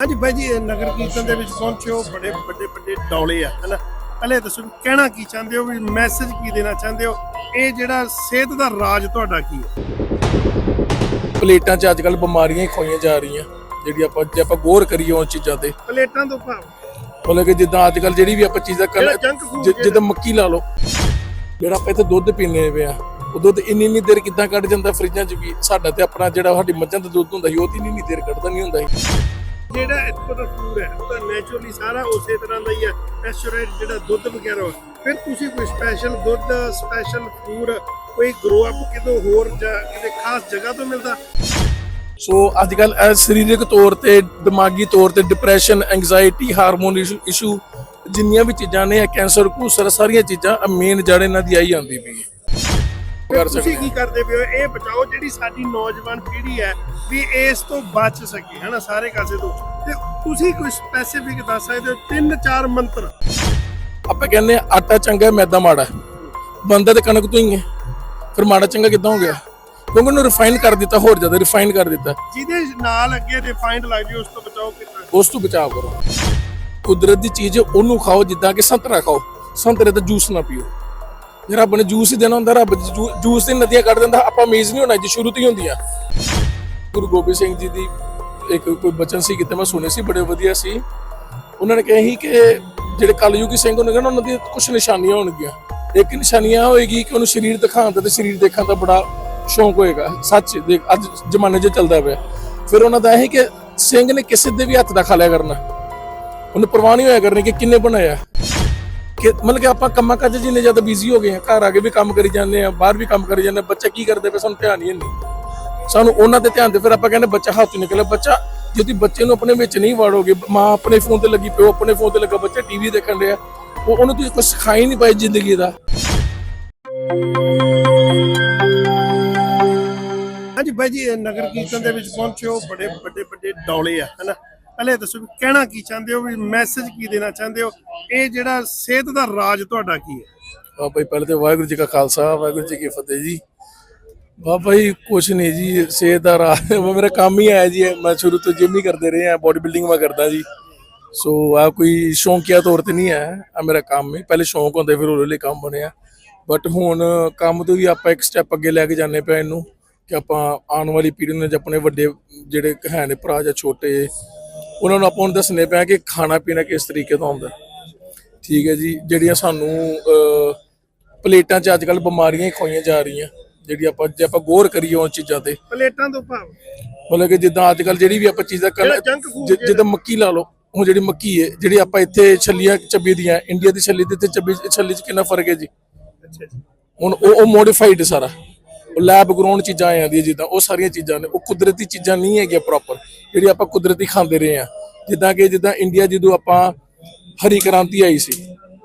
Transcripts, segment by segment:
ਹਾਂਜੀ ਬਾਈ ਜੀ ਇਹ ਨਗਰ ਕੀਰਤਨ ਦੇ ਵਿੱਚ ਪਹੁੰਚੇ ਹੋ ਬੜੇ ਵੱਡੇ ਵੱਡੇ ਡੌਲੇ ਆ ਹਨਾ? ਪਹਿਲੇ ਦੱਸੋ ਵੀ ਕਹਿਣਾ ਕੀ ਚਾਹੁੰਦੇ ਹੋ ਵੀ ਮੈਸੇਜ ਕੀ ਦੇਣਾ ਚਾਹੁੰਦੇ ਹੋ? ਇਹ ਜਿਹੜਾ ਸਿਹਤ ਦਾ ਰਾਜ ਤੁਹਾਡਾ ਕੀ ਹੈ? ਪਲੇਟਾਂ 'ਚ ਅੱਜ ਕੱਲ ਬਿਮਾਰੀਆਂ ਹੀ ਖੋਈਆਂ ਜਾ ਰਹੀਆਂ ਜਿਹੜੀ ਆਪਾਂ ਜੇ ਆਪਾਂ ਗੌਰ ਕਰੀਏ ਉਹ ਚੀਜ਼ਾਂ ਤੇ। ਪਲੇਟਾਂ ਤੋਂ ਭਾਵ? ਮਤਲਬ ਕਿ ਜਿੱਦਾਂ ਅੱਜ ਕੱਲ ਜਿਹੜੀ ਵੀ ਆਪਾਂ ਚੀਜ਼ਾਂ ਕਰ ਜਿੱਦਾਂ ਮੱਕੀ ਲਾ ਲਓ ਜਿਹੜਾ ਆਪਾਂ ਇੱਥੇ ਦੁੱਧ ਪੀਂਦੇ ਪਏ ਆ ਉਹ ਦੁੱਧ ਇੰਨੀ ਇੰਨੀ ਦੇਰ ਕਿੱਦਾਂ ਕੱਢ ਜਾਂਦਾ ਫਰਿੱਜਾਂ 'ਚ ਵੀ ਸਾਡਾ ਤੇ ਆਪਣਾ ਜਿਹੜਾ ਸਾਡੀ ਮੱਝਾਂ ਦਾ ਦੁੱਧ ਹੁੰਦਾ ਸੀ ਉਹ ਤੇ ਇੰਨੀ ਇੰਨੀ ਦੇਰ ਕੱਢਦਾ ਨਹੀਂ ਹੁੰਦਾ ਸੀ। ਜਿਹੜਾ ਇੱਥੋਂ ਦਾ ਫੂਡ ਹੈ, ਉਹ ਨੇਚਰਲੀ ਸਾਰਾ ਉਸੇ ਤਰ੍ਹਾਂ ਦਾ ਹੀ ਹੈ ਪੈਸਚਰਾਈਜ਼ ਜਿਹੜਾ ਦੁੱਧ ਵਗੈਰਾ ਫਿਰ ਤੁਸੀਂ ਕੋਈ ਸਪੈਸ਼ਲ ਦੁੱਧ ਸਪੈਸ਼ਲ ਫੂਡ ਕੋਈ ਗਰੋ ਅਪ ਕਿਤੋਂ ਹੋਰ ਜਾਂ ਕਿਤੇ ਖਾਸ ਜਗ੍ਹਾ ਤੋਂ ਮਿਲਦਾ? ਸੋ ਅੱਜ ਕੱਲ ਸਰੀਰਕ ਤੌਰ ਤੇ, ਦਿਮਾਗੀ ਤੌਰ ਤੇ ਡਿਪਰੈਸ਼ਨ ਐਂਗਜ਼ਾਇਟੀ ਹਾਰਮੋਨ ਇਸ਼ੂ ਜਿੰਨੀਆਂ ਵੀ ਚੀਜ਼ਾਂ ਨੇ ਕੈਂਸਰ ਕੂਸਰ ਸਾਰੀਆਂ ਚੀਜ਼ਾਂ ਮੇਨ ਜੜ ਇਹਨਾਂ ਦੀ ਆਈ ਜਾਂਦੀ ਪਈ ਹੈ। ਕਰ ਤੁਸੀਂ ਕੀ ਕਰਦੇ ਹੋ? ਇਹ ਬਚਾਓ ਜਿਹੜੀ ਸਾਡੀ ਨੌਜਵਾਨ ਪੀੜ੍ਹੀ ਹੈ ਵੀ ਇਸ ਤੋਂ ਬਚ ਸਕੇ ਹਨਾ ਸਾਰੇ ਕਾਸੇ ਤੋਂ। ਤੇ ਤੁਸੀਂ ਕੋਈ ਸਪੈਸੀਫਿਕ ਦੱਸ ਸਕਦੇ ਹੋ? ਤਿੰਨ ਚਾਰ ਮੰਤਰ। ਆਪਾਂ ਕਹਿੰਦੇ ਆ ਆਟਾ ਚੰਗਾ ਹੈ, ਮੈਦਾ ਮਾੜਾ ਹੈ। ਬੰਦਾ ਤੇ ਕਣਕ ਤੋਂ ਹੀ ਹੈ। ਫਿਰ ਮਾੜਾ ਚੰਗਾ ਕਿੱਦਾਂ ਹੋ ਗਿਆ? ਕਿਉਂਕਿ ਉਹਨੂੰ ਰਿਫਾਈਨ ਕਰ ਦਿੱਤਾ ਹੋਰ ਜ਼ਿਆਦਾ ਰਿਫਾਈਨ ਕਰ ਦਿੱਤਾ। ਜਿਹਦੇ ਨਾਲ ਅੱਗੇ ਰਿਫਾਈਨਡ ਲੱਗ ਜਾਏ ਉਸ ਤੋਂ ਬਚਾਓ ਕਿੱਦਾਂ? ਉਸ ਤੋਂ ਬਚਾਅ ਕਰੋ। ਕੁਦਰਤ ਦੀ ਚੀਜ਼ ਉਹਨੂੰ ਖਾਓ ਜਿੱਦਾਂ ਕਿ ਸੰਤਰਾ ਖਾਓ। ਸੰਤਰੇ ਦਾ ਜੂਸ ਨਾ ਪੀਓ। ਜੇ ਰੱਬ ਨੇ ਜੂਸ ਹੀ ਦੇਣਾ ਹੁੰਦਾ, ਰੱਬ ਜੂਸ ਦੀ ਨਦੀਆਂ ਕੱਢ ਦਿੰਦਾ, ਆਪਾਂ ਅਮੇਜ਼ ਨਹੀਂ ਹੋਣਾ ਜੀ ਸ਼ੁਰੂ ਤੋਂ ਹੀ ਹੁੰਦੀਆਂ। ਗੁਰੂ ਗੋਬਿੰਦ ਸਿੰਘ ਜੀ ਦੀ ਇੱਕ ਕੋਈ ਬਚਨ ਸੀ ਕਿਤੇ, ਮੈਂ ਸੁਣੇ ਸੀ, ਬੜੇ ਵਧੀਆ ਸੀ। ਉਹਨਾਂ ਨੇ ਕਿਹਾ ਸੀ ਕਿ ਜਿਹੜੇ ਕਲਯੁਗੀ ਸਿੰਘ ਹੋਣਗੇ ਨਾ, ਉਹਨਾਂ ਦੀ ਕੁਝ ਨਿਸ਼ਾਨੀਆਂ ਹੋਣਗੀਆਂ। ਇੱਕ ਨਿਸ਼ਾਨੀਆਂ ਹੋਏਗੀ ਕਿ ਉਹਨੂੰ ਸਰੀਰ ਦਿਖਾਉਣ ਦਾ, ਤੇ ਸਰੀਰ ਦੇਖਣ ਦਾ ਬੜਾ ਸ਼ੌਂਕ ਹੋਏਗਾ। ਸੱਚ, ਦੇਖ, ਅੱਜ ਜ਼ਮਾਨੇ 'ਚ ਚੱਲਦਾ ਪਿਆ। ਫਿਰ ਉਹਨਾਂ ਦਾ ਇਹ ਕਿ ਸਿੰਘ ਨੇ ਕਿਸੇ ਦੇ ਵੀ ਹੱਥ ਦਾ ਖਾ ਲਿਆ ਕਰਨਾ। ਉਹਨੂੰ ਪਰਵਾਹ ਨਹੀਂ ਹੋਇਆ ਕਰਨੀ ਕਿ ਕਿੰਨੇ ਬਣਾਇਆ। ਕਿ ਮਤਲਬ ਕਿ ਆਪਾਂ ਕੰਮਾਂ ਕਾਜ ਜਿੰਨੇ ਜ਼ਿਆਦਾ ਬਿਜ਼ੀ ਹੋ ਗਏ ਆ, ਘਰ ਆ ਕੇ ਵੀ ਕੰਮ ਕਰੀ ਜਾਂਦੇ ਆ, ਬਾਹਰ ਵੀ ਕੰਮ ਕਰੀ ਜਾਂਦੇ ਆ, ਬੱਚਾ ਕੀ ਕਰਦੇ ਪਏ, ਸਾਨੂੰ ਧਿਆਨ ਹੀ ਨਹੀਂ ਸਾਨੂੰ ਉਹਨਾਂ ਤੇ ਧਿਆਨ ਦੇ, ਫਿਰ ਆਪਾਂ ਕਹਿੰਦੇ ਬੱਚਾ ਹੱਥ ਨਿਕਲੇ ਬੱਚਾ ਜੇ ਤੁਸੀਂ ਬੱਚੇ ਨੂੰ ਆਪਣੇ ਵਿੱਚ ਨਹੀਂ ਵਾੜੋਗੇ, ਮਾਂ ਆਪਣੇ ਫੋਨ ਤੇ ਲੱਗੀ ਪਿਓ ਆਪਣੇ ਫੋਨ ਤੇ ਲੱਗਾ, ਬੱਚਾ ਟੀਵੀ ਦੇਖਣ ਰਿਹਾ ਉਹ, ਉਹਨੂੰ ਤੁਸੀਂ ਕੁਝ ਸਿਖਾ ਹੀ ਨਹੀਂ ਪਾਏ ਜ਼ਿੰਦਗੀ ਦਾ। ਹਾਂਜੀ ਬਾਈ ਜੀ, ਨਗਰ ਕੀਰਤਨ ਦੇ ਵਿੱਚ ਪਹੁੰਚੇ ਹੋ, ਬੜੇ ਵੱਡੇ ਵੱਡੇ ਡੌਲੇ ਆ, ਹਨਾ? ਪਹਿਲੇ ਦੱਸੋ ਵੀ ਕਹਿਣਾ ਕੀ ਚਾਹੁੰਦੇ ਹੋ, ਵੀ ਮੈਸੇਜ ਕੀ ਦੇਣਾ ਚਾਹੁੰਦੇ ਹੋ? ਇਹ ਜਿਹੜਾ ਸਿਹਤ ਦਾ ਰਾਜ ਤੁਹਾਡਾ ਕੀ ਹੈ? ਬਾਬਾ ਜੀ ਪਹਿਲੇ ਤੇ ਵਾਹਿਗੁਰੂ ਜੀ ਕਾ ਖਾਲਸਾ, ਵਾਹਿਗੁਰੂ ਜੀ ਕੀ ਫਤਿਹ ਜੀ। ਬਾਬਾ ਜੀ, ਕੁਛ ਨਹੀਂ ਜੀ, ਸਿਹਤ ਦਾ ਰਾਹ ਉਹ ਮੇਰਾ ਕੰਮ ਹੀ ਹੈ ਜੀ ਮੈਂ ਸ਼ੁਰੂ ਤੋਂ ਜਿਮ ਹੀ ਕਰਦੇ ਰਹੇ ਆ ਬੋਡੀ ਬਿਲਡਿੰਗ ਮੈਂ ਕਰਦਾ ਜੀ। ਸੋ ਆ ਕੋਈ ਸ਼ੌਂਕੀਆ ਤੌਰ ਤੇ ਨਹੀਂ ਹੈ, ਆ ਮੇਰਾ ਕੰਮ ਹੈ। ਪਹਿਲੇ ਸ਼ੌਂਕ ਹੁੰਦੇ, ਫਿਰ ਹੌਲੀ ਹੌਲੀ ਕੰਮ ਬਣਿਆ। ਬਟ ਹੁਣ ਕੰਮ ਤੋਂ ਵੀ ਆਪਾਂ ਇੱਕ ਸਟੈਪ ਅੱਗੇ ਲੈ ਕੇ ਜਾਂਦੇ ਪਏ ਇਹਨੂੰ, ਕਿ ਆਪਾਂ ਆਉਣ ਵਾਲੀ ਪੀੜ੍ਹੀ ਨੂੰ ਆਪਣੇ ਵੱਡੇ ਜਿਹੜੇ ਹੈ ਨੇ ਭਰਾ ਜਾਂ ਛੋਟੇ ਉਹਨਾਂ ਨੂੰ ਆਪਾਂ ਨੂੰ ਦੱਸਣੇ ਪਿਆ ਕਿ ਖਾਣਾ ਪੀਣਾ ਕਿਸ ਤਰੀਕੇ ਦਾ ਹੁੰਦਾ ਠੀਕ ਹੈ ਜੀ ਜਿਹੜੀਆਂ ਸਾਨੂੰ ਪਲੇਟਾਂ 'ਚ ਅੱਜ ਕੱਲ ਬਿਮਾਰੀਆਂ ਹੀ ਖੋਈਆਂ ਜਾ ਰਹੀਆਂ। ਜਿਹੜੀ ਆਪਾਂ ਜੇ ਆਪਾਂ ਗੌਰ ਕਰੀਏ ਉਹ ਚੀਜ਼ਾਂ ਤੇ। ਪਲੇਟਾਂ ਤੋਂ ਭਾਵ? ਮਤਲਬ ਕਿ ਜਿੱਦਾਂ ਅੱਜ ਕੱਲ ਜਿਹੜੀ ਵੀ ਆਪਾਂ ਚੀਜ਼ਾਂ ਕਰ ਜਿੱਦਾਂ ਮੱਕੀ ਲਾ ਲਓ ਉਹ ਜਿਹੜੀ ਮੱਕੀ ਹੈ ਜਿਹੜੀ ਆਪਾਂ ਇੱਥੇ ਛੱਲੀਆਂ ਚੱਬੀ ਦੀਆਂ ਇੰਡੀਆ ਦੀ ਛੱਲੀ ਤੇ ਇੱਥੇ ਚੱਬੀ ਛੱਲੀ 'ਚ ਕਿੰਨਾ ਫ਼ਰਕ ਹੈ ਜੀ। ਅੱਛਾ ਜੀ। ਹੁਣ ਉਹ ਮੋਡੀਫਾਈਡ ਸਾਰਾ। ਲੈਬ ਗਰਾਉਂਡ ਚੀਜ਼ਾਂ ਆ ਜਾਂਦੀਆਂ ਜਿੱਦਾਂ ਉਹ ਸਾਰੀਆਂ ਚੀਜ਼ਾਂ ਨੇ, ਉਹ ਕੁਦਰਤੀ ਚੀਜ਼ਾਂ ਨਹੀਂ ਹੈਗੀਆਂ ਪ੍ਰੋਪਰ ਜਿਹੜੀ ਆਪਾਂ ਕੁਦਰਤੀ ਖਾਂਦੇ ਰਹੇ ਆ ਜਿੱਦਾਂ ਕਿ ਜਿੱਦਾਂ ਇੰਡੀਆ ਜਦੋਂ ਆਪਾਂ ਹਰੀ ਕ੍ਰਾਂਤੀ ਆਈ ਸੀ,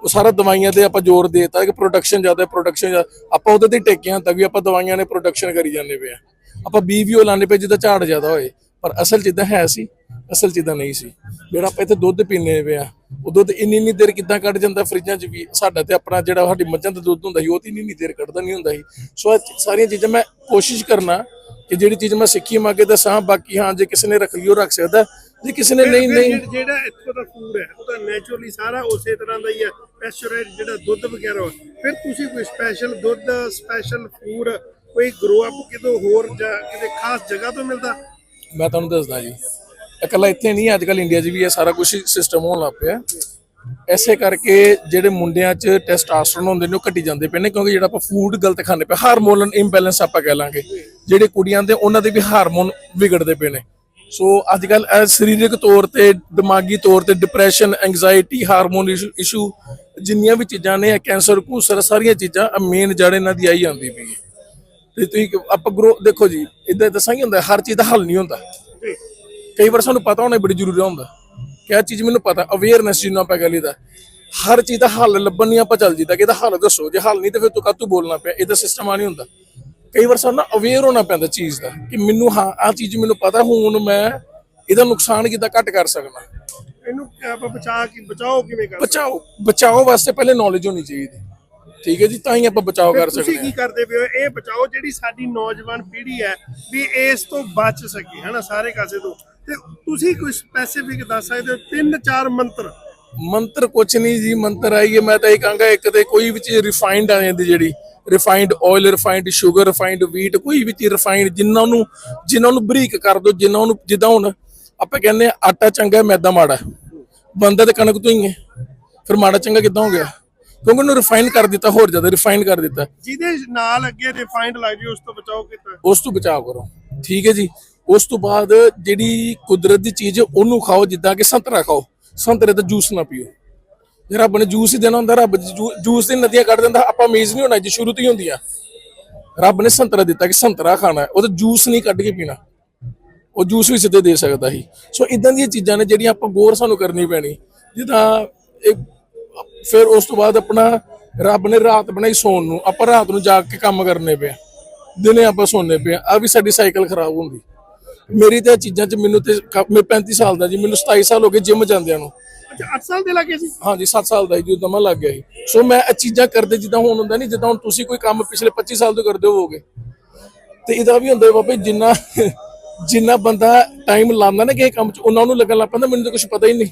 ਉਹ ਸਾਰਾ ਦਵਾਈਆਂ ਤੇ ਆਪਾਂ ਜ਼ੋਰ ਦੇਤਾ, ਕਿ ਪ੍ਰੋਡਕਸ਼ਨ ਜ਼ਿਆਦਾ ਪ੍ਰੋਡਕਸ਼ਨ ਆਪਾਂ ਉਹਦੇ ਤੇ ਟੇਕਿਆ ਤੱਕ ਵੀ ਆਪਾਂ ਦਵਾਈਆਂ ਨੇ ਪ੍ਰੋਡਕਸ਼ਨ ਕਰੀ ਜਾਂਦੇ ਪਏ ਆ ਆਪਾਂ ਬੀ ਵੀ ਉਹ ਲਾਣੇ ਪਏ ਜਿੱਦਾਂ ਝਾੜ ਜ਼ਿਆਦਾ ਹੋਏ, ਪਰ ਅਸਲ ਜਿੱਦਾਂ ਹੈ ਸੀ ਅਸਲ ਜਿੱਦਾਂ ਨਹੀਂ ਸੀ। ਜਿਹੜਾ ਆਪਾਂ ਇੱਥੇ ਦੁੱਧ ਪੀਂਦੇ ਪਏ ਆ ਉਹ ਦੁੱਧ ਇੰਨੀ ਇੰਨੀ ਦੇਰ ਕਿੱਦਾਂ ਕੱਢ ਜਾਂਦਾ ਫਰਿੱਜਾਂ 'ਚ ਵੀ? ਸਾਡਾ ਤੇ ਆਪਣਾ ਜਿਹੜਾ ਸਾਡੀ ਮੱਝਾਂ ਦਾ ਦੁੱਧ ਹੁੰਦਾ ਸੀ ਉਹ ਤੇ ਇੰਨੀ ਇੰਨੀ ਦੇਰ ਕੱਢਦਾ ਨਹੀਂ ਹੁੰਦਾ ਸੀ। ਸੋ ਇਹ ਸਾਰੀਆਂ ਚੀਜ਼ਾਂ ਮੈਂ ਕੋਸ਼ਿਸ਼ ਕਰਨਾ ਕਿ ਜਿਹੜੀ ਚੀਜ਼ ਮੈਂ ਸਿੱਖੀ ਮੈਂ ਅੱਗੇ ਦੱਸਾਂ ਬਾਕੀ ਹਾਂ ਜੇ ਕਿਸੇ ਨੇ ਰੱਖ ਉਹ ਰੱਖ ਸਕਦਾ। ਜੇ ਕਿਸੇ ਨੇ ਨਹੀਂ ਨਹੀਂ ਜਿਹੜਾ- ਇੱਥੋਂ ਦਾ ਫੂਡ ਹੈ ਉਹ ਤਾਂ ਨੇਚਰਲੀ ਸਾਰਾ ਉਸੇ ਤਰ੍ਹਾਂ ਦਾ ਹੀ ਹੈ। ਪੈਸਚਰਾਈਜ਼ ਜਿਹੜਾ ਦੁੱਧ ਵਗੈਰਾ। ਫਿਰ ਤੁਸੀਂ ਕੋਈ ਸਪੈਸ਼ਲ ਦੁੱਧ ਸਪੈਸ਼ਲ ਫੂਡ ਕੋਈ ਗਰੋ ਅਪ ਕਿਤੋਂ ਹੋਰ ਜਾਂ ਕਿਤੇ ਖਾਸ ਜਗ੍ਹਾ ਤੋਂ ਮਿਲਦਾ? ਮੈਂ ਤੁਹਾਨੂੰ ਦੱਸਦਾ ਜੀ ਇਕੱਲਾ ਇੱਥੇ ਨਹੀਂ ਅੱਜ ਕੱਲ ਇੰਡੀਆ 'ਚ ਵੀ ਇਹ ਸਾਰਾ ਕੁਝ ਸਿਸਟਮ ਹੋਣ ਲੱਗ ਪਿਆ। ਐਸੇ ਕਰਕੇ ਜਿਹੜੇ ਮੁੰਡਿਆਂ 'ਚ ਟੈਸਟੋਸਟਰਨ ਹੁੰਦੇ ਨੇ, ਉਹ ਘਟੀ ਜਾਂਦੇ ਪਏ ਨੇ, ਕਿਉਂਕਿ ਜਿਹੜਾ ਆਪਾਂ ਫੂਡ ਗਲਤ ਖਾਂਦੇ ਪਏ ਹਾਰਮੋਨਲ ਇੰਬੈਲੈਂਸ ਆਪਾਂ ਕਹਿ ਲਾਂਗੇ। ਜਿਹੜੇ ਕੁੜੀਆਂ ਦੇ, ਉਹਨਾਂ ਦੇ ਵੀ ਹਾਰਮੋਨ ਵਿਗੜਦੇ ਪਏ ਨੇ। ਸੋ ਅੱਜ ਕੱਲ ਸਰੀਰਕ ਤੌਰ ਤੇ, ਦਿਮਾਗੀ ਤੌਰ ਤੇ ਡਿਪਰੈਸ਼ਨ ਐਂਗਜ਼ਾਇਟੀ ਹਾਰਮੋਨ ਇਸ਼ੂ ਜਿੰਨੀਆਂ ਵੀ ਚੀਜ਼ਾਂ ਨੇ ਕੈਂਸਰ ਕੂਸਰ, ਸਾਰੀਆਂ ਚੀਜ਼ਾਂ ਮੇਨ ਜੜ ਇਹਨਾਂ ਦੀ ਆਈ ਆਉਂਦੀ ਪਈ ਹੈ। ਤੇ ਤੁਸੀਂ ਆਪਾਂ ਗਰੋ ਦੇਖੋ ਜੀ, ਇਦਾਂ ਦੱਸਾਂ ਕੀ ਹੁੰਦਾ, ਹਰ ਚੀਜ਼ ਦਾ ਹੱਲ ਨਹੀਂ ਹੁੰਦਾ। ਕਈ ਵਾਰ ਸਾਨੂੰ ਪਤਾ ਹੋਣਾ ਬੜੀ ਜ਼ਰੂਰੀ ਹੁੰਦਾ। ਕਿ ਇਹ ਚੀਜ਼ ਮੈਨੂੰ ਪਤਾ ਅਵੇਅਰਨੈਸ ਜਿਹਨੂੰ ਆਪਾਂ ਕਹਿ ਲਈਦਾ ਹਰ ਚੀਜ਼ ਦਾ ਹੱਲ ਲੱਭਣ ਨਹੀਂ ਆਪਾਂ ਚੱਲ ਜੀਦਾ ਕਿ ਇਹਦਾ ਹੱਲ ਦੱਸੋ। ਜੇ ਹੱਲ ਨਹੀਂ ਤੇ ਫਿਰ ਤੂੰ ਕਾਹਤੋਂ ਬੋਲਣਾ ਪਿਆ? ਇਹਦਾ ਸਿਸਟਮ ਆ ਨਹੀਂ ਹੁੰਦਾ। ਕਈ ਵਾਰ ਸਾਨੂੰ ਅਵੇਅਰ ਹੋਣਾ ਪੈਂਦਾ ਚੀਜ਼ ਦਾ ਕਿ ਮੈਨੂੰ ਹਾਂ ਆ ਚੀਜ਼ ਮੈਨੂੰ ਪਤਾ ਹੁਣ ਮੈਂ ਇਹਦਾ ਨੁਕਸਾਨ ਕਿੱਦਾਂ ਘੱਟ ਕਰ ਸਕਦਾ। ਇਹਨੂੰ ਆਪਾਂ ਬਚਾ ਕੇ ਬਚਾਓ ਕਿਵੇਂ ਕਰ ਬਚਾਓ ਬਚਾਓ ਵਾਸਤੇ ਪਹਿਲੇ ਨੌਲੇਜ ਹੋਣੀ ਚਾਹੀਦੀ। ਠੀਕ ਹੈ ਜੀ ਤਾਂ ਹੀ ਆਪਾਂ ਫਿਰ ਕਰ ਤੁਸੀਂ ਸਕਦੇ ਕੀ ਹਾਂ। ਕਰਦੇ ਪਏ ਹੋ? ਇਹ ਬਚਾਓ ਜਿਹੜੀ ਸਾਡੀ ਨੌਜਵਾਨ ਪੀੜ੍ਹੀ ਹੈ ਵੀ ਇਸ ਤੋਂ ਬਚ ਸਕੇ ਹਨਾ ਸਾਰੇ ਕਾਸੇ ਤੋਂ। ਤੇ ਤੁਸੀਂ ਕੋਈ ਸਪੈਸੀਫਿਕ ਦੱਸ ਸਕਦੇ ਹੋ? ਤਿੰਨ ਚਾਰ ਮੰਤਰ। ਮੰਤਰ ਕੁਛ ਨਹੀਂ ਜੀ ਮੰਤਰ ਆਈਏ ਮੈਂ ਤਾਂ ਇਹ ਕਹਾਂਗਾ ਇੱਕ ਤੇ ਕੋਈ ਵੀ ਚੀਜ਼ ਰਿਫਾਈਨਡ ਆ ਜਾਂਦੀ ਜਿਹੜੀ refined oil refined sugar refined wheat ਕੋਈ ਵੀ ਚੀਜ਼ ਰਿਫਾਈਨਡ ਜਿੰਨਾ ਨੂੰ ਜਿੰਨਾ ਨੂੰ ਬਰੀਕ ਕਰ ਦੋ ਜਿੰਨਾ ਉਹਨੂੰ ਜਿੱਦਾਂ ਹੁਣ ਆਪਾਂ ਕਹਿੰਦੇ ਆ ਆਟਾ ਚੰਗਾ ਮੈਦਾ ਮਾੜਾ। ਬੰਦਾ ਤੇ ਕਣਕ ਤੋਂ ਹੀ ਹੈ। ਫਿਰ ਮਾੜਾ ਚੰਗਾ ਕਿੱਦਾਂ ਹੋ ਗਿਆ? ਕਿਉਂਕਿ ਉਹਨੂੰ ਰਿਫਾਈਨ ਕਰ ਦਿੱਤਾ ਹੋਰ ਜ਼ਿਆਦਾ ਰਿਫਾਈਨ ਕਰ ਦਿੱਤਾ। ਜਿਹਦੇ ਨਾਲ ਅੱਗੇ ਰਿਫਾਈਨਡ ਲੱਗ ਜੇ ਉਸ ਤੋਂ ਬਚਾਓ ਕੀਤਾ ਉਸ ਤੋਂ ਬਚਾਅ ਕਰੋ। ਠੀਕ ਹੈ ਜੀ? ਉਸ ਤੋਂ ਬਾਅਦ ਜਿਹੜੀ ਕੁਦਰਤ ਦੀ ਚੀਜ਼ ਹੈ, ਉਹਨੂੰ ਖਾਓ ਜਿੱਦਾਂ ਕਿ ਸੰਤਰਾ ਖਾਓ। ਸੰਤਰੇ ਦਾ ਜੂਸ ਨਾ ਪੀਓ। ਜੇ ਰੱਬ ਨੇ ਜੂਸ ਹੀ ਦੇਣਾ ਹੁੰਦਾ ਰੱਬ ਜੂ- ਜੂਸ ਦੀ ਨਦੀਆਂ ਕੱਢ ਦਿੰਦਾ ਆਪਾਂ ਅਮੇਜ਼ ਨਹੀਂ ਹੋਣਾ ਜੀ ਸ਼ੁਰੂ ਤੋਂ ਹੀ ਹੁੰਦੀਆਂ। ਰੱਬ ਨੇ ਸੰਤਰਾ ਦਿੱਤਾ ਕਿ ਸੰਤਰਾ ਖਾਣਾ ਹੈ, ਉਹਦਾ ਜੂਸ ਨਹੀਂ ਕੱਢ ਕੇ ਪੀਣਾ। ਉਹ ਜੂਸ ਵੀ ਸਿੱਧੇ ਦੇ ਸਕਦਾ ਸੀ। ਸੋ ਇਦਾਂ ਦੀਆਂ ਚੀਜ਼ਾਂ ਨੇ ਜਿਹੜੀਆਂ ਆਪਾਂ ਗੌਰ ਸਾਨੂੰ ਕਰਨੀ ਪੈਣੀ। ਜਿੱਦਾਂ ਇਹ ਫਿਰ ਉਸ ਤੋਂ ਬਾਅਦ ਆਪਣਾ ਰੱਬ ਨੇ ਰਾਤ ਬਣਾਈ ਸੌਣ ਨੂੰ। ਆਪਾਂ ਰਾਤ ਨੂੰ ਜਾਗ ਕੇ ਕੰਮ ਕਰਨੇ ਪਿਆ ਦਿਨੇ ਆਪਾਂ ਸੌਂਦੇ ਪਏ ਆ। ਵੀ ਸਾਡੀ ਸਾਈਕਲ ਖਰਾਬ ਹੁੰਦੀ। ਮੇਰੀ ਤਾਂ ਚੀਜ਼ਾਂ 'ਚ ਮੈਨੂੰ ਤੇ ਮੈਂ 35 ਸਾਲ ਦਾ ਜੀ ਮੈਨੂੰ 27 ਸਾਲ ਹੋ ਗਏ ਜਿਮ ਜਾਂਦਿਆਂ ਨੂੰ। ਅੱਛਾ 8 ਸਾਲ ਦੇ ਲੱਗੇ ਸੀ? ਹਾਂਜੀ 7 ਸਾਲ ਦਾ ਜੀ ਜਦੋਂ ਮੈਂ ਲੱਗ ਗਿਆ ਸੀ। ਸੋ ਮੈਂ ਇਹ ਚੀਜ਼ਾਂ ਕਰਦੇ ਜਿੱਦਾਂ ਹੁਣ ਹੁੰਦਾ ਨਹੀਂ ਜਿੱਦਾਂ ਹੁਣ ਤੁਸੀਂ ਕੋਈ ਕੰਮ ਪਿਛਲੇ 25 ਸਾਲ ਤੋਂ ਕਰਦੇ ਹੋਵੋਗੇ। ਤੇ ਇਹਦਾ ਵੀ ਹੁੰਦਾ ਬਾਬਾ ਜਿੰਨਾ ਜਿੰਨਾ ਬੰਦਾ ਟਾਈਮ ਲਾਉਂਦਾ ਨਾ ਕਿਸੇ ਕੰਮ 'ਚ ਉਹਨਾਂ ਨੂੰ ਲੱਗਣ ਲੱਗ ਪੈਂਦਾ ਮੈਨੂੰ ਤਾਂ ਕੁਝ ਪਤਾ ਹੀ ਨਹੀਂ।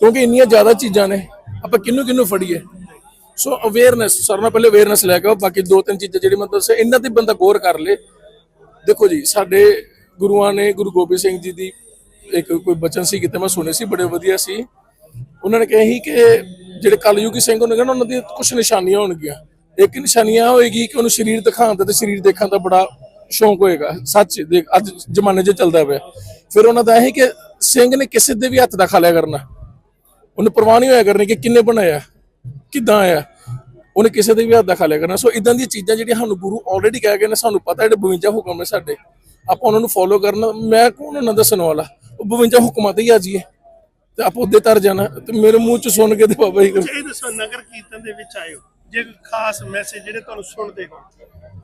ਕਿਉਂਕਿ ਇੰਨੀਆਂ ਜ਼ਿਆਦਾ ਚੀਜ਼ਾਂ ਨੇ। ਆਪਾਂ ਕਿੰਨੂੰ ਕਿੰਨੂੰ ਫੜੀਏ? ਸੋ ਅਵੇਅਰਨੈਸ ਸਾਰਿਆਂ ਨਾਲ ਪਹਿਲੇ ਅਵੇਅਰਨੈਸ ਲੈ ਕੇ ਬਾਕੀ ਦੋ ਤਿੰਨ ਚੀਜ਼ਾਂ ਜਿਹੜੀ ਮੈਂ ਦੱਸਿਆ ਇਹਨਾਂ ਤੇ ਬੰਦਾ ਗੌਰ ਕਰ ਲੇ। ਦੇਖੋ ਜੀ, ਸਾਡੇ ਗੁਰੂਆਂ ਨੇ ਗੁਰੂ ਗੋਬਿੰਦ ਸਿੰਘ ਜੀ ਦੀ ਇੱਕ ਕੋਈ ਬਚਨ ਸੀ, ਕਿਤੇ ਮੈਂ ਸੁਣੇ ਸੀ, ਬੜੇ ਵਧੀਆ ਸੀ। ਉਹਨਾਂ ਨੇ ਕਿਹਾ ਸੀ ਕਿ ਜਿਹੜੇ ਕਲਯੁਗੀ ਸਿੰਘ ਹੋਣਗੇ ਨਾ, ਉਹਨਾਂ ਦੀ ਕੁਝ ਨਿਸ਼ਾਨੀਆਂ ਹੋਣਗੀਆਂ। ਇੱਕ ਨਿਸ਼ਾਨੀਆਂ ਹੋਏਗੀ ਕਿ ਉਹਨੂੰ ਸਰੀਰ ਦਿਖਾਉਣ ਦਾ ਤੇ ਸਰੀਰ ਦੇਖਣ ਦਾ ਬੜਾ ਸ਼ੌਂਕ ਹੋਏਗਾ। ਸੱਚ, ਦੇਖ, ਅੱਜ ਜ਼ਮਾਨੇ 'ਚ ਚੱਲਦਾ ਪਿਆ। ਫਿਰ ਉਹਨਾਂ ਦਾ ਇਹ ਕਿ ਸਿੰਘ ਨੇ ਕਿਸੇ ਦੇ ਵੀ ਹੱਥ ਦਾ ਖਾਲਿਆ ਕਰਨਾ। ਉਹਨੂੰ ਪਰਵਾਹ ਨਹੀਂ ਹੋਇਆ ਕਰਨੀ ਕਿ ਕਿੰਨੇ ਬਣਾਇਆ ਕਿੱਦਾਂ ਆਇਆ। ਉਹਨੇ ਕਿਸੇ ਦੇ ਵੀ ਹੱਥ ਦਾ ਖਾ ਲਿਆ ਕਰਨਾ। ਸੋ ਇਦਾਂ ਦੀਆਂ ਚੀਜ਼ਾਂ ਜਿਹੜੀਆਂ ਸਾਨੂੰ ਗੁਰੂ ਆਲਰੇਡੀ ਕਹਿ ਗਏ ਨੇ ਸਾਨੂੰ ਪਤਾ ਜਿਹੜੇ 52 ਹੁਕਮ ਨੇ ਸਾਡੇ। ਆਪਾਂ ਉਹਨਾਂ ਨੂੰ ਫੋਲੋ ਕਰਨਾ। ਮੈਂ ਕੌਣ ਉਹਨਾਂ ਦਾ ਦੱਸਣ ਵਾਲਾ? ਉਹ 52 ਹੁਕਮਾਂ ਤੇ ਹੀ ਆ ਜੀਏ। ਤੇ ਆਪਾਂ ਉਹਦੇ ਤਰ ਜਾਣਾ। ਤੇ ਮੇਰੇ ਮੂੰਹ ਚ ਸੁਣ ਕੇ ਤੇ ਬਾਬਾ ਜੀ ਇਹ ਦੱਸੋ ਨਗਰ ਕੀਰਤਨ ਦੇ ਵਿੱਚ ਆਇਓ। ਜੇ ਖਾਸ ਮੈਸੇਜ ਜਿਹੜੇ ਤੁਹਾਨੂੰ ਸੁਣਦੇ ਹੋ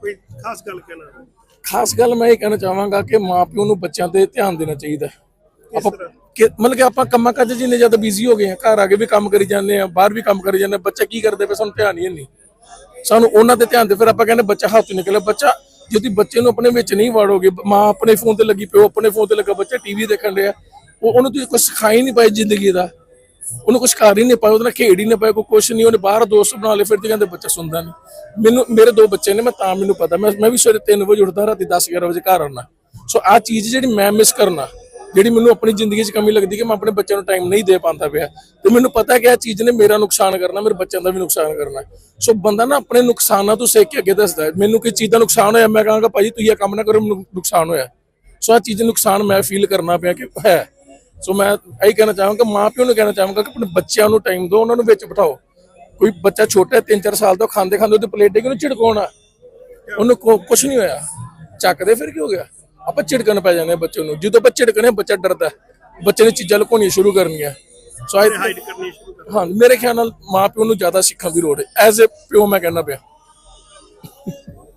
ਕੋਈ ਖਾਸ ਗੱਲ ਕਹਿਣਾ। ਖਾਸ ਗੱਲ ਮੈਂ ਇਹ ਕਹਿਣਾ ਚਾਹਾਂਗਾ ਕਿ ਮਾਪਿਓ ਨੂੰ ਬੱਚਿਆਂ ਤੇ ਧਿਆਨ ਦੇਣਾ ਚਾਹੀਦਾ। ਹੈ। ਕਿ ਮਤਲਬ ਕਿ ਆਪਾਂ ਕੰਮਾਂ ਕਾਜ 'ਚ ਜ਼ਿਆਦਾ ਬਿਜ਼ੀ ਹੋ ਗਏ ਆ, ਘਰ ਆ ਕੇ ਵੀ ਕੰਮ ਕਰੀ ਜਾਂਦੇ ਆ, ਬਾਹਰ ਵੀ ਕੰਮ ਕਰੀ ਜਾਂਦੇ ਆ, ਬੱਚਾ ਕੀ ਕਰਦੇ ਪਏ, ਸਾਨੂੰ ਧਿਆਨ ਹੀ ਨਹੀਂ। ਸਾਨੂੰ ਉਹਨਾਂ ਤੇ ਧਿਆਨ ਦੇ, ਫਿਰ ਆਪਾਂ ਕਹਿੰਦੇ ਬੱਚਾ ਹੱਥ ਨਿਕਲੇ ਬੱਚਾ ਜੇ ਤੁਸੀਂ ਬੱਚੇ ਨੂੰ ਆਪਣੇ ਵਿੱਚ ਨਹੀਂ ਵਾੜੋਗੇ, ਮਾਂ ਆਪਣੇ ਫੋਨ ਤੇ ਲੱਗੀ ਪਿਓ ਆਪਣੇ ਫੋਨ ਤੇ ਲੱਗਾ ਬੱਚਾ ਟੀਵੀ ਦੇਖਣ ਰਿਹਾ ਉਹ ਉਹਨੂੰ ਤੁਸੀਂ ਕੁਝ ਸਿਖਾ ਹੀ ਨਹੀਂ ਪਾਏ ਜ਼ਿੰਦਗੀ ਦਾ, ਉਹਨੂੰ ਕੁਝ ਕਰ ਹੀ ਨਹੀਂ ਪਾਇਆ ਉਹਦੇ ਨਾਲ ਖੇਡ ਹੀ ਨਹੀਂ ਪਾਇਆ ਕੋਈ ਕੁਝ ਨਹੀਂ, ਉਹਨੇ ਬਾਹਰ ਦੋਸਤ ਬਣਾ ਲਏ, ਫਿਰ ਤੇ ਕਹਿੰਦੇ ਬੱਚਾ ਸੁਣਦਾ ਨਹੀਂ। ਮੈਨੂੰ, ਮੇਰੇ ਦੋ ਬੱਚੇ ਨੇ, ਮੈਂ ਤਾਂ ਮੈਨੂੰ ਪਤਾ, ਮੈਂ ਮੈਂ ਵੀ ਸਵੇਰੇ 3 ਵਜੇ ਉੱਠਦਾ, ਰਾਤੀ 10 11 ਵਜੇ ਘਰ ਆਉਣਾ ਸੋ ਆ ਚੀਜ਼ ਜਿਹੜੀ ਮੈਂ ਮਿਸ ਕਰਨਾ ਜਿਹੜੀ ਮੈਨੂੰ ਆਪਣੀ ਜ਼ਿੰਦਗੀ 'ਚ ਕਮੀ ਲੱਗਦੀ ਕਿ ਮੈਂ ਆਪਣੇ ਬੱਚਿਆਂ ਨੂੰ ਟਾਈਮ ਨਹੀਂ ਦੇ ਪਾਉਂਦਾ ਪਿਆ। ਤੇ ਮੈਨੂੰ ਪਤਾ ਕਿ ਇਹ ਚੀਜ਼ ਨੇ ਮੇਰਾ ਨੁਕਸਾਨ ਕਰਨਾ, ਮੇਰੇ ਬੱਚਿਆਂ ਦਾ ਵੀ ਨੁਕਸਾਨ ਕਰਨਾ। ਸੋ ਬੰਦਾ ਨਾ ਆਪਣੇ ਨੁਕਸਾਨਾਂ ਤੋਂ ਸਿੱਖ ਕੇ ਅੱਗੇ ਦੱਸਦਾ ਮੈਨੂੰ ਕੋਈ ਚੀਜ਼ ਦਾ ਨੁਕਸਾਨ ਹੋਇਆ, ਮੈਂ ਕਹਾਂਗਾ ਭਾਜੀ ਤੁਸੀਂ ਇਹ ਕੰਮ ਨਾ ਕਰੋ, ਮੈਨੂੰ ਨੁਕਸਾਨ ਹੋਇਆ। ਸੋ ਆ ਚੀਜ਼ ਦਾ ਨੁਕਸਾਨ ਮੈਂ ਫੀਲ ਕਰਨਾ ਪਿਆ ਕਿ ਹੈ। ਸੋ ਮੈਂ ਇਹੀ ਕਹਿਣਾ ਚਾਹਾਂਗਾ ਮਾਂ ਪਿਓ ਨੂੰ ਕਹਿਣਾ ਚਾਹਾਂਗਾ ਕਿ ਆਪਣੇ ਬੱਚਿਆਂ ਨੂੰ ਟਾਈਮ ਦਿਓ, ਉਹਨਾਂ ਨੂੰ ਵਿੱਚ ਬਿਠਾਓ। ਕੋਈ ਬੱਚਾ ਛੋਟਾ ਹੈ 3-4 ਸਾਲ ਦਾ ਖਾਂਦੇ ਖਾਂਦੇ ਉਹਦੇ ਪਲੇਟ ਦੇ ਕਿ ਉਹਨੂੰ ਝਿੜਕਾਉਣਾ। ਉਹਨੂੰ ਕੁਝ ਨਹੀਂ ਹੋਇਆ। ਚੱਕਦੇ ਫਿਰ ਕੀ ਹੋ ਗਿਆ? ਆਪਾਂ ਝਿੜਕਣ ਪੈ ਜਾਂਦੇ ਹਾਂ ਬੱਚੇ ਨੂੰ। ਜਦੋਂ ਆਪਾਂ ਝਿੜਕਨੇ ਬੱਚਾ ਡਰਦਾ। ਬੱਚੇ ਨੇ ਚੀਜ਼ਾਂ ਲੁਕਾਉਣੀਆਂ ਸ਼ੁਰੂ ਕਰਨੀਆਂ। ਸੋ ਆਈ ਹਾਈਡ ਕਰਨੀ ਸ਼ੁਰੂ ਕਰ ਹਾਂ ਮੇਰੇ ਖਿਆਲ ਨਾਲ ਮਾਂ ਪਿਓ ਨੂੰ ਜ਼ਿਆਦਾ ਸਿੱਖਣ ਦੀ ਲੋੜ ਹੈ। ਐਜ਼ ਅ ਪਿਓ ਮੈਂ ਕਹਿਣਾ ਪਿਆ।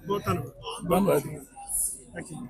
ਬਹੁਤ ਧੰਨਵਾਦ। ਧੰਨਵਾਦ। Thank you.